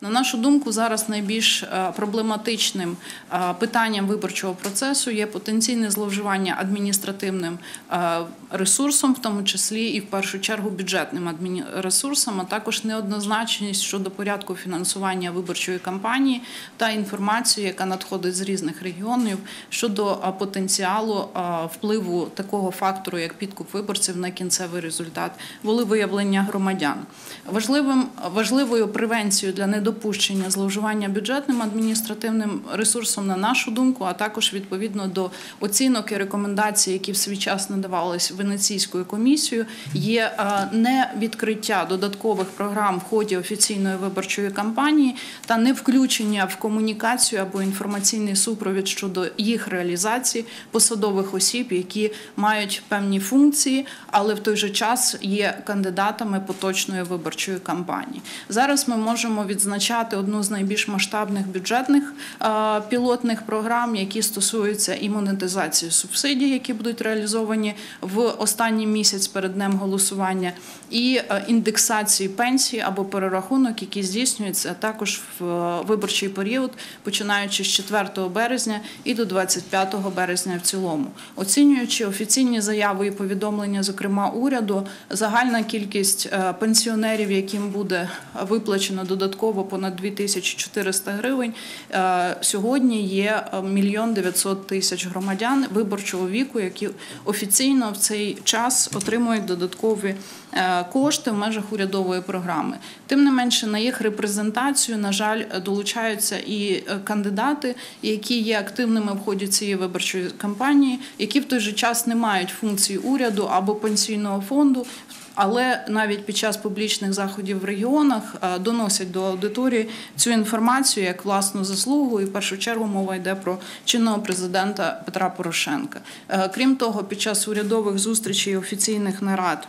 На нашу думку, зараз найбільш е, проблематичним е, питанням виборчого процесу є потенційне зловживання адміністративним е, ресурсом, в тому числі і в першу чергу бюджетним адмінресурсом, а також неоднозначність щодо порядку фінансування виборчої кампанії та інформацію, яка надходить з різних регіонів щодо потенціалу впливу такого фактору, як підкуп виборців на кінцевий результат волевиявлення громадян. Важливим важливою превенцією для недопущення зловживання бюджетним адміністративним ресурсом, на нашу думку, а також відповідно до оцінок і рекомендацій, які в свій час надавались Венеційською комісією, є е, не відкриття додаткових програм в ході офіційної виборчої кампанії та не включення в комунікацію або інформаційний супровід щодо їх реалізації посадових осіб, які мають певні функції, але в той же час є кандидатами поточної виборчої кампанії. Зараз ми можемо відзначати одну з найбільш масштабних бюджетних е, пілотних програм, які стосуються і монетизації субсидій, які будуть реалізовані в останній місяць перед днем голосування, і е, індексації пенсій або перерахунок, який здійснюється також в е, виборчий період, починаючи з 4 березня і до 25 березня в цілому, оцінюючи офіційні заяви і повідомлення, зокрема уряду, загальна кількість пенсіонерів, яким буде виплачено додатково понад 2400 гривень, е, сьогодні є е, мільйон 900 тисяч громадян виборчого віку, які офіційно в цей час отримують додаткові е, кошти в межах урядової програми. Тим не менше, на їх репрезентацію, на жаль, долучаються і кандидати, які є активними в ході цієї виборчої кампанії, які в той же час не мають функції уряду або пенсійного фонду. Але навіть під час публічних заходів в регіонах е, доносять до аудиторії цю інформацію як власну заслугу, і в першу чергу мова йде про чинного президента Петра Порошенка. Е, Крім того, під час урядових зустрічей офіційних нарад.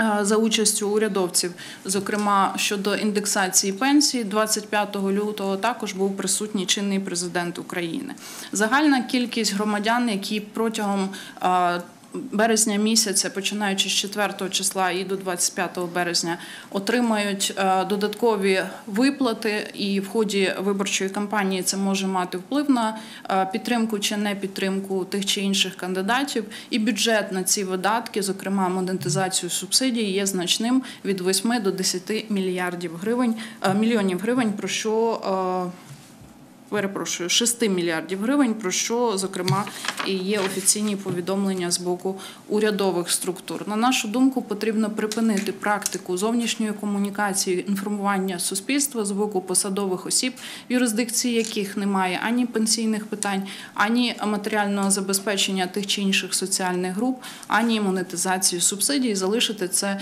е, За участю урядовців, зокрема щодо індексації пенсії, 25 лютого також був присутній чинний президент України. Загальна кількість громадян, які протягом березня місяця, починаючи з 4 числа і до 25 березня, отримають е, додаткові виплати, і в ході виборчої кампанії це може мати вплив на е, підтримку чи не підтримку тих чи інших кандидатів. І бюджет на ці видатки, зокрема монетизацію субсидій, є значним від 8 до 10 мільярдів гривень е, мільйонів гривень. Про що Перепрошую, 6 мільярдів гривень, про що зокрема і є офіційні повідомлення з боку урядових структур. На нашу думку, потрібно припинити практику зовнішньої комунікації інформування суспільства з боку посадових осіб, юрисдикції яких немає ані пенсійних питань, ані матеріального забезпечення тих чи інших соціальних груп, ані монетизації субсидій. Залишити це е,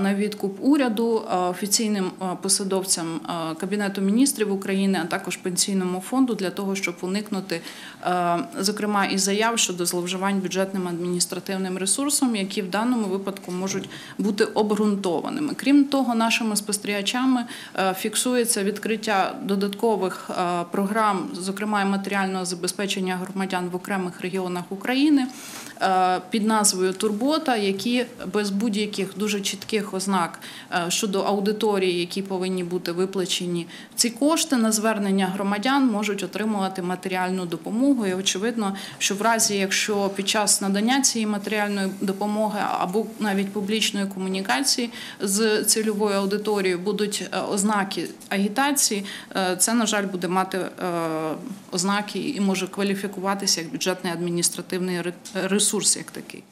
на відкуп уряду, е, офіційним е, посадовцям Кабінету міністрів України, а також пенсійному фонду для того, щоб уникнути, е, зокрема, і заяв щодо зловживань бюджетним адміністративним ресурсом, які в даному випадку можуть бути обґрунтованими. Крім того, нашими спостерігачами е, фіксується відкриття додаткових е, програм, зокрема і матеріального забезпечення громадян в окремих регіонах України під назвою Турбота, які без будь-яких дуже чітких ознак щодо аудиторії, які повинні бути виплачені ці кошти на звернення громадян, можуть отримувати матеріальну допомогу. І очевидно, що в разі, якщо під час надання цієї матеріальної допомоги або навіть публічної комунікації з цільовою аудиторією будуть е, ознаки агітації, е, це на жаль буде мати е, ознаки і може кваліфікуватися як бюджетний адміністративний ре- ресурс як такий.